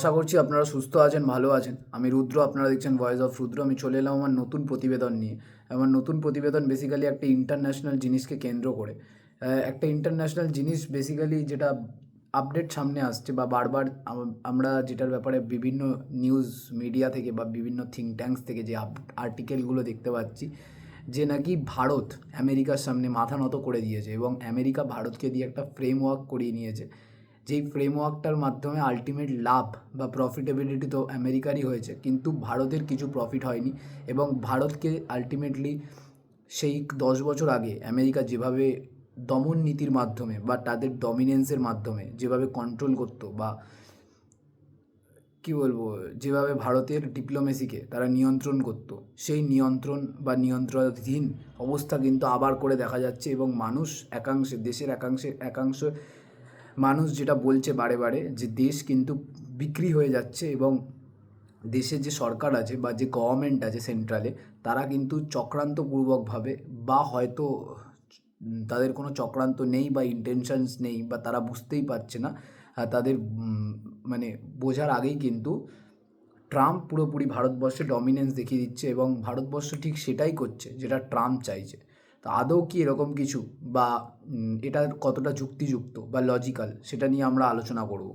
আশা করছি আপনারা সুস্থ আছেন, ভালো আছেন। আমি রুদ্র, আপনারা দেখছেন ভয়েস অফ রুদ্র। আমি চলে এলাম আমার নতুন প্রতিবেদন নিয়ে। আমার নতুন প্রতিবেদন বেসিক্যালি একটা ইন্টারন্যাশনাল জিনিসকে কেন্দ্র করে। একটা ইন্টারন্যাশনাল জিনিস বেসিক্যালি যেটা আপডেট সামনে আসছে বা বারবার আমরা যেটার ব্যাপারে বিভিন্ন নিউজ মিডিয়া থেকে বা বিভিন্ন থিঙ্ক ট্যাঙ্কস থেকে যে আর্টিকেলগুলো দেখতে পাচ্ছি, যে নাকি ভারত আমেরিকার সামনে মাথা নত করে দিয়েছে এবং আমেরিকা ভারতকে দিয়ে একটা ফ্রেমওয়ার্ক করিয়ে নিয়েছে। যেই ফ্রেমওয়ার্কটার মাধ্যমে আলটিমেট লাভ বা প্রফিটেবিলিটি তো আমেরিকারই হয়েছে, কিন্তু ভারতের কিছু প্রফিট হয়নি এবং ভারতকে আলটিমেটলি সেই দশ বছর আগে আমেরিকা যেভাবে দমন নীতির মাধ্যমে বা তাদের ডমিনেন্সের মাধ্যমে যেভাবে কন্ট্রোল করতো বা কি বলব, যেভাবে ভারতের ডিপ্লোমেসিকে তারা নিয়ন্ত্রণ করত, সেই নিয়ন্ত্রণ বা নিয়ন্ত্রণাধীন অবস্থা কিন্তু আবার করে দেখা যাচ্ছে এবং মানুষ একাংশে, দেশের একাংশে, একাংশ মানুষ যেটা বলছে বারে বারে যে দেশ কিন্তু বিক্রি হয়ে যাচ্ছে এবং দেশের যে সরকার আছে বা যে গভর্নমেন্ট আছে সেন্ট্রালে তারা কিন্তু চক্রান্তপূর্বকভাবে বা হয়তো তাদের কোনো চক্রান্ত নেই বা ইন্টেনশনস নেই বা তারা বুঝতেই পারছে না তাদের মানে বোঝার আগেই কিন্তু ট্রাম্প পুরোপুরি ভারতবর্ষে ডমিনেন্স দেখিয়ে দিচ্ছে এবং ভারতবর্ষ ঠিক সেটাই করছে যেটা ট্রাম্প চাইছে। তো আদৌ কি এরকম কিছু বা এটা কতটা যুক্তিযুক্ত বা লজিক্যাল সেটা নিয়ে আমরা আলোচনা করব।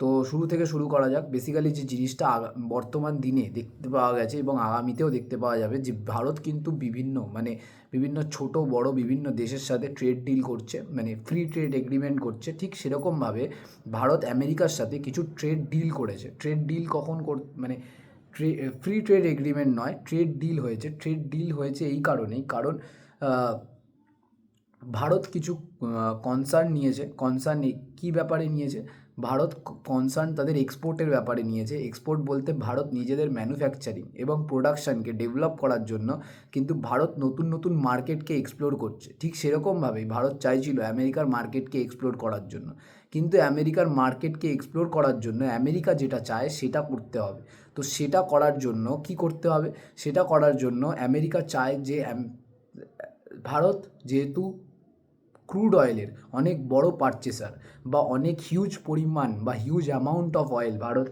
তো শুরু থেকে শুরু করা যাক। বেসিক্যালি যে জিনিসটা বর্তমান দিনে দেখতে পাওয়া গেছে এবং আগামীতেও দেখতে পাওয়া যাবে যে ভারত কিন্তু বিভিন্ন মানে বিভিন্ন ছোট, বড়, বিভিন্ন দেশের সাথে ট্রেড ডিল করছে মানে ফ্রি ট্রেড এগ্রিমেন্ট করছে। ঠিক সেরকমভাবে ভারত আমেরিকার সাথে কিছু ট্রেড ডিল করেছে। ট্রেড ডিল কখন কর মানে ফ্রি ট্রেড এগ্রিমেন্ট নয় ট্রেড ডিল হয়েছে। ট্রেড ডিল হয়েছে এই কারণেই। কারণ ভারত কিছু কনসার্ন নিয়েছে। কনসার্ন কী ব্যাপারে নিয়েছে? ভারত কনসার্ন তাদের এক্সপোর্টের ব্যাপারে নিয়েছে। এক্সপোর্ট বলতে ভারত নিজেদের ম্যানুফ্যাকচারিং এবং প্রোডাকশানকে ডেভেলপ করার জন্য কিন্তু ভারত নতুন নতুন মার্কেটকে এক্সপ্লোর করছে। ঠিক সেরকমভাবেই ভারত চাইছিল আমেরিকার মার্কেটকে এক্সপ্লোর করার জন্য। কিন্তু আমেরিকার মার্কেটকে এক্সপ্লোর করার জন্য আমেরিকা যেটা চায় সেটা করতে হবে। তো সেটা করার জন্য কি করতে হবে? সেটা করার জন্য আমেরিকা চায় যে ভারত যেহেতু ক্রুড অয়েলের অনেক বড় পারচেসার বা অনেক হিউজ পরিমাণ বা huge amount of oil Bharat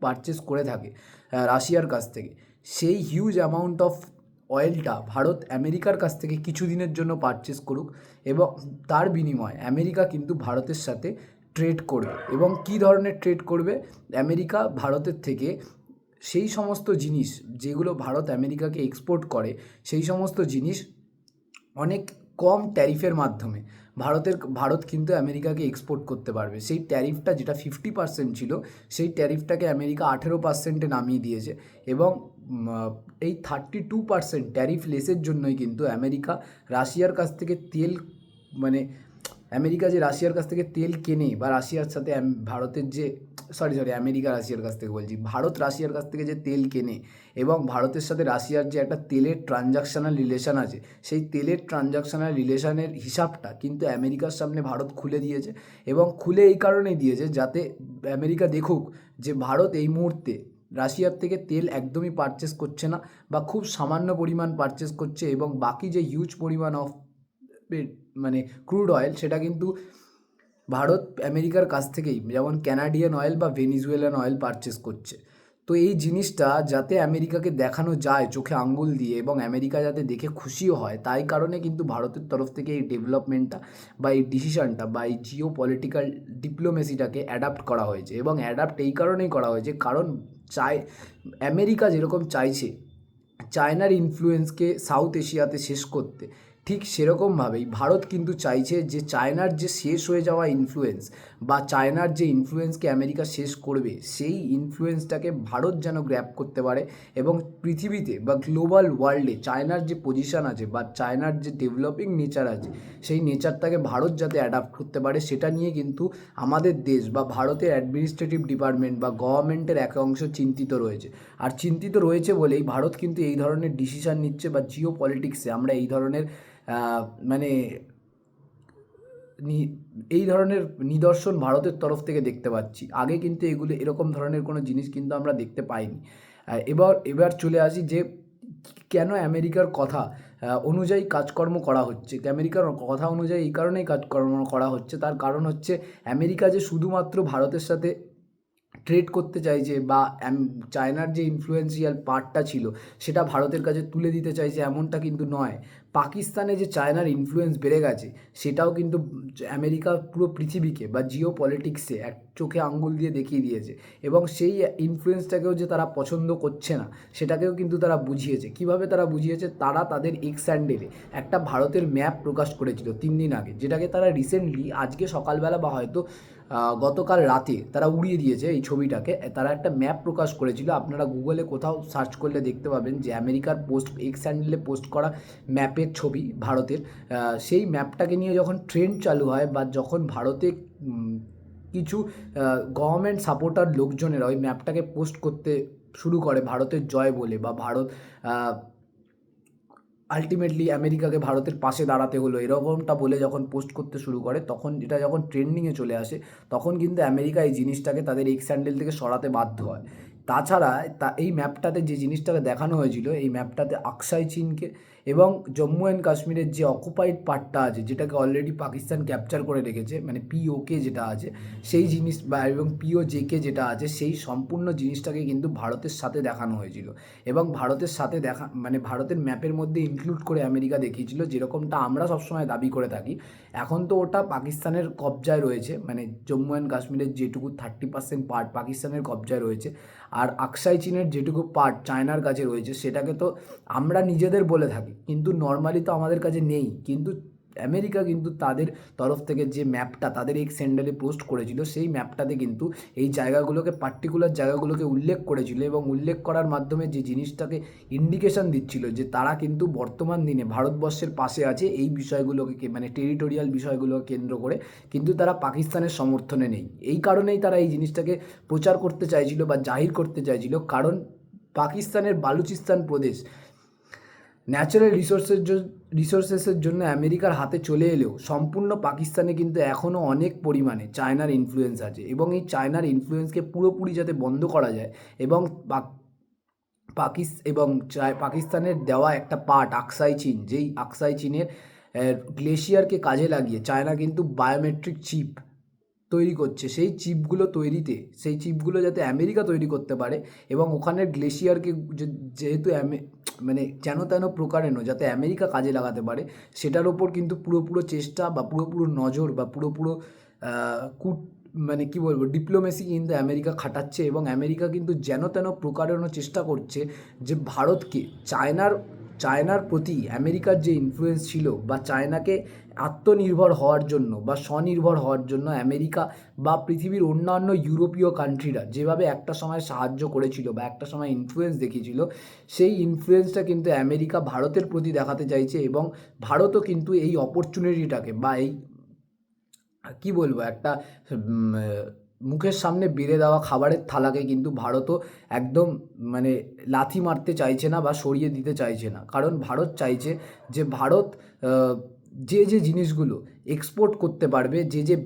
purchase করে থাকে রাশিয়ার কাছ থেকে, সেই হিউজ অ্যামাউন্ট অফ অয়েলটা ভারত আমেরিকার কাছ থেকে কিছু দিনের জন্য পারচেস করুক এবং তার বিনিময়ে আমেরিকা কিন্তু ভারতের সাথে ট্রেড করবে এবং কী ধরনের ট্রেড করবে? আমেরিকা ভারতের থেকে সেই সমস্ত জিনিস যেগুলো ভারত আমেরিকাকে এক্সপোর্ট করে, সেই সমস্ত জিনিস অনেক কম ট্যারিফের মাধ্যমে। ভারতের, ভারত কিন্তু আমেরিকাকে এক্সপোর্ট করতে পারবে। সেই ট্যারিফটা যেটা ফিফটি পার্সেন্ট ছিল, সেই ট্যারিফটাকে আমেরিকা আঠেরো পার্সেন্টে নামিয়ে দিয়েছে এবং এই থার্টি টু পার্সেন্ট ট্যারিফ লেসের জন্যই কিন্তু আমেরিকা রাশিয়ার কাছ থেকে তেল মানে আমেরিকা যে রাশিয়ার কাছ থেকে তেল কেনে বা রাশিয়ার সাথে ভারতের যে সরি সরি আমেরিকা রাশিয়ার কাছ থেকে বলছি। ভারত রাশিয়ার কাছ থেকে যে তেল কেনে এবং ভারতের সাথে রাশিয়ার যে একটা তেলের ট্রানজাকশনাল রিলেশন আছে, সেই তেলের ট্রানজাকশনাল রিলেশানের হিসাবটা কিন্তু আমেরিকার সামনে ভারত খুলে দিয়েছে এবং খুলে এই কারণেই দিয়েছে যাতে আমেরিকা দেখুক যে ভারত এই মুহূর্তে রাশিয়ার থেকে তেল একদমই পারচেস করছে না বা খুব সামান্য পরিমাণ পারচেস করছে এবং বাকি যে হিউজ পরিমাণ অফ মানে ক্রুড অয়েল সেটা কিন্তু ভারত আমেরিকার কাছ থেকেই, যেমন ক্যানাডিয়ান অয়েল বা ভেনিজুয়েলান অয়েল পারচেস করছে। তো এই জিনিসটা যাতে আমেরিকাকে দেখানো যায়, চোখে আঙ্গুল দিয়ে এবং আমেরিকা যাতে দেখে খুশিও হয়, তাই কারণে কিন্তু ভারতের তরফ থেকে এই ডেভেলপমেন্টটা বা এই ডিসিশনটা বা এই জিও পলিটিক্যাল ডিপ্লোমেসিটাকে অ্যাডাপ্ট করা হয়েছে এবং অ্যাডাপ্ট এই কারণেই করা হয়েছে কারণ চাই, আমেরিকা যেরকম চাইছে, চায়নার ইনফ্লুয়েন্সকে সাউথ এশিয়াতে শেষ করতে ঠিক সেরকমভাবেই ভারত কিন্তু চাইছে যে চায়নার যে শেষ হয়ে যাওয়া ইনফ্লুয়েন্স বা চায়নার যে ইনফ্লুয়েন্সকে আমেরিকা শেষ করবে, সেই ইনফ্লুয়েন্সটাকে ভারত যেন গ্র্যাপ করতে পারে এবং পৃথিবীতে বা গ্লোবাল ওয়ার্ল্ডে চায়নার যে পজিশন আছে বা চায়নার যে ডেভেলপিং নেচার আছে, সেই নেচারটাকে ভারত যাতে অ্যাডাপ্ট করতে পারে, সেটা নিয়ে কিন্তু আমাদের দেশ বা ভারতের অ্যাডমিনিস্ট্রেটিভ ডিপার্টমেন্ট বা গভর্নমেন্টের এক অংশ চিন্তিত রয়েছে। আর চিন্তিত রয়েছে বলেই ভারত কিন্তু এই ধরনের ডিসিশান নিচ্ছে বা জিও পলিটিক্সে আমরা এই ধরনের মানে এই ধরনের নিদর্শন ভারতের তরফ থেকে দেখতে পাচ্ছি। আগে কিন্তু এগুলো এরকম ধরনের কোনো জিনিস কিন্তু আমরা দেখতে পাইনি। এবার এবার চলে আসি যে কেন আমেরিকার কথা অনুযায়ী কাজকর্ম করা হচ্ছে। আমেরিকার কথা অনুযায়ী এই কারণেই কাজকর্ম করা হচ্ছে। তার কারণ হচ্ছে আমেরিকা যে শুধুমাত্র ভারতের সাথে ট্রেড করতে চাইছে বা চায়নার যে ইনফ্লুয়েন্সিয়াল পার্টটা ছিল, সেটা ভারতের কাছে তুলে দিতে চাইছে এমনটা কিন্তু নয়। পাকিস্তানে যে চায়নার ইনফ্লুয়েন্স বেড়ে গেছে, সেটাও কিন্তু আমেরিকা পুরো পৃথিবীকে বা জিও পলিটিক্সে এক চোখে আঙ্গুল দিয়ে দেখিয়ে দিয়েছে। এবং সেই ইনফ্লুয়েন্সটাকেও যে তারা পছন্দ করছে না, সেটাকেও কিন্তু তারা বুঝিয়েছে। কীভাবে তারা বুঝিয়েছে? তারা তাদের এক্স স্যান্ডেলে একটা ভারতের ম্যাপ প্রকাশ করেছিল তিন দিন আগে, যেটাকে তারা রিসেন্টলি আজকে সকালবেলা বা হয়তো গতকাল রাতে তারা উড়িয়ে দিয়েছে এই ছবিটাকে। তারা একটা ম্যাপ প্রকাশ করেছিল। আপনারা গুগলে কোথাও সার্চ করলে দেখতে পাবেন যে আমেরিকার পোস্ট এক্স হ্যান্ডেলে পোস্ট করা ম্যাপের ছবি ভারতের। সেই ম্যাপটাকে নিয়ে যখন ট্রেন্ড চালু হয় বা যখন ভারতে কিছু গভর্নমেন্ট সাপোর্টার লোকজনেরা ওই ম্যাপটাকে পোস্ট করতে শুরু করে ভারতের জয় বলে বা ভারত আলটিমেটলি আমেরিকাকে ভারতের পাশে দাঁড়াতে হলো। এরকমটা বলে যখন পোস্ট করতে শুরু করে, তখন এটা যখন ট্রেন্ডিংয়ে চলে আসে, তখন কিন্তু আমেরিকা এই জিনিসটাকে তাদের এক্স হ্যান্ডেল থেকে সরাতে বাধ্য হয়। তাছাড়া তা, এই ম্যাপটাতে যে জিনিসটাকে দেখানো হয়েছিল, এই ম্যাপটাতে আকসাই চীনকে এবং জম্মু অ্যান্ড কাশ্মীরের যে অকুপাইড পার্টটা আছে, যেটাকে অলরেডি পাকিস্তান ক্যাপচার করে রেখেছে মানে পিওকে যেটা আছে, সেই জিনিস বা, এবং পিও জেকে যেটা আছে, সেই সম্পূর্ণ জিনিসটাকে কিন্তু ভারতের সাথে দেখানো হয়েছিল। এবং ভারতের সাথে দেখা মানে ভারতের ম্যাপের মধ্যে ইনক্লুড করে আমেরিকা দেখিয়েছিল, যেরকমটা আমরা সবসময় দাবি করে থাকি। এখন তো ওটা পাকিস্তানের কবজায় রয়েছে মানে জম্মু অ্যান্ড কাশ্মীরের যেটুকু থার্টি পার্সেন্ট পার্ট পাকিস্তানের কবজায় রয়েছে। আর আকসাই চীনের যেটুকু পার্ট চায়নার কাছে রয়েছে, সেটাকে তো আমরা নিজেদের বলে থাকি। কিন্তু নর্মালি তো আমাদের কাছে নেই। কিন্তু আমেরিকা কিন্তু তাদের তরফ থেকে যে ম্যাপটা তাদের এই স্যান্ডেলে পোস্ট করেছিল, সেই ম্যাপটাতে কিন্তু এই জায়গাগুলোকে, পার্টিকুলার জায়গাগুলোকে উল্লেখ করেছিল এবং উল্লেখ করার মাধ্যমে যে জিনিসটাকে ইন্ডিকেশন দিচ্ছিল যে তারা কিন্তু বর্তমান দিনে ভারতবর্ষের পাশে আছে, এই বিষয়গুলোকে মানে টেরিটোরিয়াল বিষয়গুলোকে কেন্দ্র করে কিন্তু তারা পাকিস্তানের সমর্থনে নেই। এই কারণেই তারা এই জিনিসটাকে প্রচার করতে চাইছিল বা জাহির করতে চাইছিল। কারণ পাকিস্তানের বালুচিস্তান প্রদেশ ন্যাচারাল রিসোর্সের রিসোর্সেসের জন্য আমেরিকার হাতে চলে এলেও সম্পূর্ণ পাকিস্তানে কিন্তু এখনও অনেক পরিমাণে চায়নার ইনফ্লুয়েন্স আছে এবং এই চায়নার ইনফ্লুয়েন্সকে পুরোপুরি যাতে বন্ধ করা যায় এবং পাক- পাকিস, এবং পাকিস্তানের দেওয়া একটা পার্ট আকসাই চীন যেই আকসাই চীনের গ্লেশিয়ারকে কাজে লাগিয়ে চায়না কিন্তু বায়োমেট্রিক চিপ তৈরি করছে। সেই চিপগুলো তৈরিতে, সেই চিপগুলো যাতে আমেরিকা তৈরি করতে পারে এবং ওখানের গ্লেশিয়ারকে যেহেতু মানে যেন তেন প্রকারেণ যাতে আমেরিকা কাজে লাগাতে পারে, সেটার ওপর কিন্তু পুরোপুরো চেষ্টা বা পুরোপুরো নজর বা পুরোপুরো কুট মানে কি বলব, ডিপ্লোমেসি কিন্তু আমেরিকা খাটাচ্ছে এবং আমেরিকা কিন্তু যেন তেন প্রকারেণও চেষ্টা করছে যে ভারতকে, চায়নার চায়নার প্রতি আমেরিকার যে ইনফ্লুয়েন্স ছিল বা চায়নাকে আত্মনির্ভর হওয়ার জন্য বা স্বনির্ভর হওয়ার জন্য আমেরিকা বা পৃথিবীর অন্যান্য ইউরোপীয় কান্ট্রিরা যেভাবে একটা সময় সাহায্য করেছিল বা একটা সময় ইনফ্লুয়েন্স দেখিয়েছিল, সেই ইনফ্লুয়েন্সটা কিন্তু আমেরিকা ভারতের প্রতি দেখাতে চাইছে এবং ভারতও কিন্তু এই অপরচুনিটিটাকে বা এই, কি বলব, একটা মুখের সামনে বেড়ে দেওয়া খাবারের থালাকে কিন্তু ভারতও একদম মানে লাথি মারতে চাইছে না বা সরিয়ে দিতে চাইছে না। কারণ ভারত চাইছে যে ভারত যে যে জিনিসগুলো এক্সপোর্ট করতে পারবে, যে যে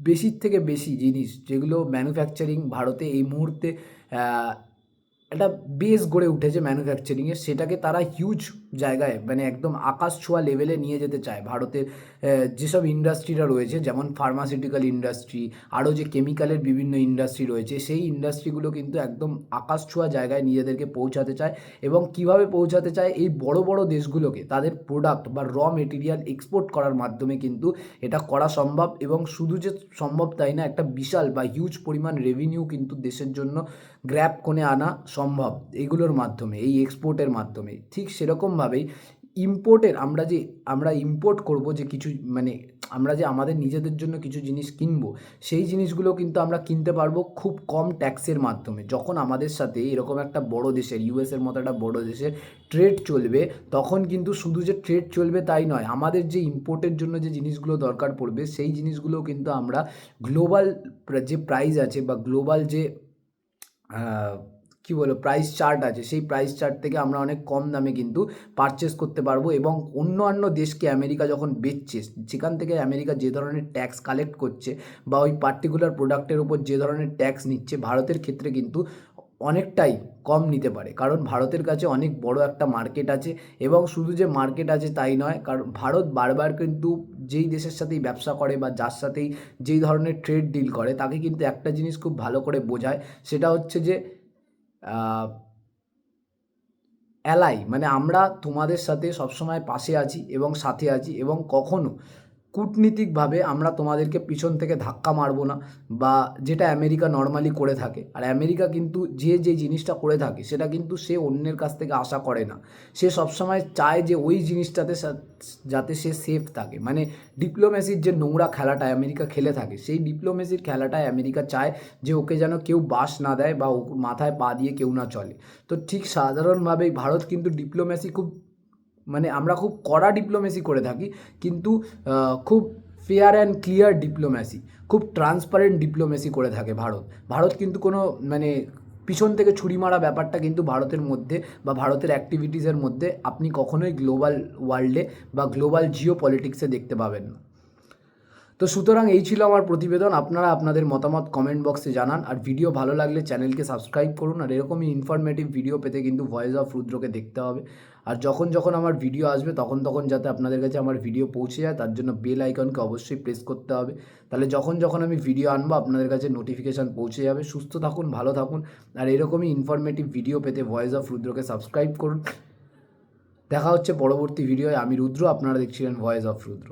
বেশির থেকে বেশি জিনিস যেগুলো ম্যানুফ্যাকচারিং ভারতে এই মুহূর্তে একটা বেস গড়ে উঠেছে ম্যানুফ্যাকচারিংয়ের সেটাকে তারা হিউজ জায়গায় মানে একদম আকাশ ছোঁয়া লেভেলে নিয়ে যেতে চায়। ভারতের যেসব ইন্ডাস্ট্রিরা রয়েছে, যেমন ফার্মাসিউটিক্যাল ইন্ডাস্ট্রি আরও যে কেমিক্যালের বিভিন্ন ইন্ডাস্ট্রি রয়েছে, সেই ইন্ডাস্ট্রিগুলো কিন্তু একদম আকাশ ছোঁয়া জায়গায় নিজেদেরকে পৌঁছাতে চায় এবং কীভাবে পৌঁছাতে চায়? এই বড় বড় দেশগুলোকে, তাদের প্রোডাক্ট বা র মেটেরিয়াল এক্সপোর্ট করার মাধ্যমে কিন্তু এটা করা সম্ভব এবং শুধু যে সম্ভব তাই না, একটা বিশাল বা হিউজ পরিমাণ রেভিনিউ কিন্তু দেশের জন্য গ্র্যাপ কোণে আনা সম্ভব। এগুলোর মাধ্যমে, এই এক্সপোর্টের মাধ্যমে। ঠিক সেরকমভাবেই ইম্পোর্টের আমরা যে, আমরা ইম্পোর্ট করব যে কিছু মানে আমরা যে আমাদের নিজেদের জন্য কিছু জিনিস কিনবো, সেই জিনিসগুলো কিন্তু আমরা কিনতে পারব খুব কম ট্যাক্সের মাধ্যমে। যখন আমাদের সাথে এরকম একটা বড় দেশের ইউএসের মতো একটা বড় দেশের ট্রেড চলবে, তখন কিন্তু শুধু যে ট্রেড চলবে তাই নয়, আমাদের যে ইম্পোর্টের জন্য যে জিনিসগুলো দরকার পড়বে, সেই জিনিসগুলো কিন্তু আমরা গ্লোবাল যে প্রাইস আছে বা গ্লোবাল যে কি বলো প্রাইস চার্ট আছে। সেই প্রাইস চার্ট থেকে আমরা অনেক কম দামে কিন্তু পারচেস করতে পারব এবং অন্যান্য দেশকে আমেরিকা যখন বেচছে, যেখান থেকে আমেরিকা যে ধরনের ট্যাক্স কালেক্ট করছে বা ওই পার্টিকুলার প্রোডাক্টের উপর যে ধরনের ট্যাক্স নিচ্ছে, ভারতের ক্ষেত্রে কিন্তু অনেকটাই কম নিতে পারে। কারণ ভারতের কাছে অনেক বড় একটা মার্কেট আছে এবং শুধু যে মার্কেট আছে তাই নয়, কারণ ভারত বারবার কিন্তু যেই দেশের সাথেই ব্যবসা করে বা যার সাথেই যেই ধরনের ট্রেড ডিল করে, তাকে কিন্তু একটা জিনিস খুব ভালো করে বোঝায়, সেটা হচ্ছে যে অ্যালাই মানে আমরা তোমাদের সাথে সবসময় পাশে আছি এবং সাথে আছি এবং কখনো কূটনীতিকভাবে আমরা তোমাদেরকে পিছন থেকে ধাক্কা মারবো না বা যেটা আমেরিকা নর্মালি করে থাকে। আর আমেরিকা কিন্তু যে যে জিনিসটা করে থাকে, সেটা কিন্তু সে অন্যের কাছ থেকে আশা করে না। সে সবসময় চায় যে ওই জিনিসটাতে যাতে সে সেফ থাকে। মানে ডিপ্লোমেসির যে নোংরা খেলাটা আমেরিকা খেলে থাকে, সেই ডিপ্লোমেসির খেলাটায় আমেরিকা চায় যে ওকে যেন কেউ বাস না দেয় বা মাথায় পা দিয়ে কেউ না চলে। তো ঠিক সাধারণভাবেই ভারত কিন্তু ডিপ্লোমেসি খুব মানে আমরা খুব কড়া ডিপ্লোমেসি করে থাকি, কিন্তু খুব ফেয়ার অ্যান্ড ক্লিয়ার ডিপ্লোমেসি খুব ট্রান্সপারেন্ট ডিপ্লোমেসি করে থাকে ভারত। ভারত কিন্তু কোনো মানে পিছন থেকে ছুরি মারা ব্যাপারটা কিন্তু ভারতের মধ্যে বা ভারতের অ্যাক্টিভিটিসের মধ্যে আপনি কখনোই গ্লোবাল ওয়ার্ল্ডে বা গ্লোবাল জিও পলিটিক্সে দেখতে পাবেন না। তো সুতরাং এই ছিল আমার প্রতিবেদন। আপনারা আপনাদের মতামত কমেন্ট বক্সে জানান। আর ভিডিও ভালো লাগলে চ্যানেলকে সাবস্ক্রাইব করুন। আর এরকমই ইনফরমেটিভ ভিডিও পেতে কিন্তু ভয়েস অফ রুদ্রকে দেখতে হবে। আর যখন যখন আমার ভিডিও আসবে, তখন তখন যাতে আপনাদের কাছে আমার ভিডিও পৌঁছে যায়, তার জন্য বেল আইকনকে অবশ্যই প্রেস করতে হবে। তাহলে যখন যখন আমি ভিডিও আনব, আপনাদের কাছে নোটিফিকেশান পৌঁছে যাবে। সুস্থ থাকুন, ভালো থাকুন। আর এরকমই ইনফরমেটিভ ভিডিও পেতে ভয়েস অফ রুদ্রকে সাবস্ক্রাইব করুন। দেখা হচ্ছে পরবর্তী ভিডিওয় আমি রুদ্র, আপনারা দেখছিলেন ভয়েস অফ রুদ্র।